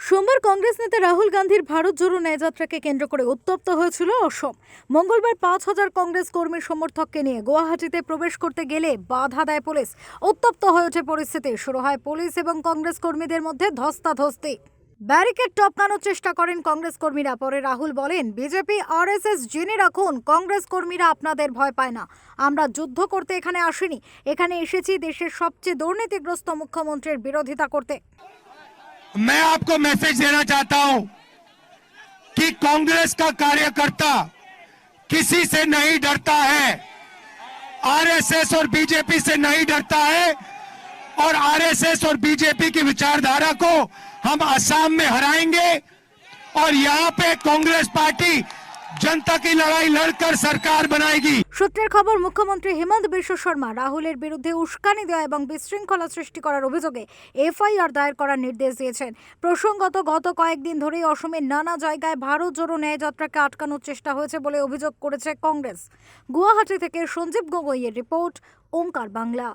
সোমবার কংগ্রেস নেতা রাহুল গান্ধীর ভারত জোড়ো ন্যায়যাত্রাকে কেন্দ্র করে উত্তপ্ত হয়েছিল অসম। মঙ্গলবার পাঁচ হাজার কংগ্রেস কর্মী সমর্থককে নিয়ে গুয়াহাটিতে প্রবেশ করতে গেলে বাধা দেয় পুলিশ। উত্তপ্ত হয়ে ওঠে পরিস্থিতি। শুরু হয় পুলিশ এবং কংগ্রেস কর্মীদের মধ্যে ধস্তাধস্তি। ব্যারিকেড টপকানোর চেষ্টা করেন কংগ্রেস কর্মীরা। পরে রাহুল বলেন, বিজেপি, আরএসএস জেনে রাখুন, কংগ্রেস কর্মীরা আপনাদের ভয় পায় না। আমরা যুদ্ধ করতে এখানে আসিনি। এখানে এসেছি দেশের সবচেয়ে দুর্নীতিগ্রস্ত মুখ্যমন্ত্রীর বিরোধিতা করতে। मैं आपको मैसेज देना चाहता हूँ कि कांग्रेस का कार्यकर्ता किसी से नहीं डरता है। आरएसएस और बीजेपी से नहीं डरता है और आरएसएस और बीजेपी की विचारधारा को हम असम में हराएँगे और यहाँ पे कांग्रेस पार्टी জনতা কি লড়াই লড়কর সরকার বানায়েগি সূত্রের খবর, মুখ্যমন্ত্রী হেমন্ত বিশ্ব শর্মা রাহুলের বিরুদ্ধে উস্কানি দেওয়া এবং বিশৃঙ্খলা সৃষ্টি করার অভিযোগে এফআইআর দায়ের করার নির্দেশ দিয়েছেন। প্রসঙ্গত, গত কয়েকদিন ধরেই অসমের নানা জায়গায় ভারত জোড়ো ন্যায় ন্যায়যাত্রাকে আটকানোর চেষ্টা হয়েছে বলে অভিযোগ করেছে কংগ্রেস। গুয়াহাটি থেকে সঞ্জীব গগৈয়ের রিপোর্ট ওঙ্কার বাংলা।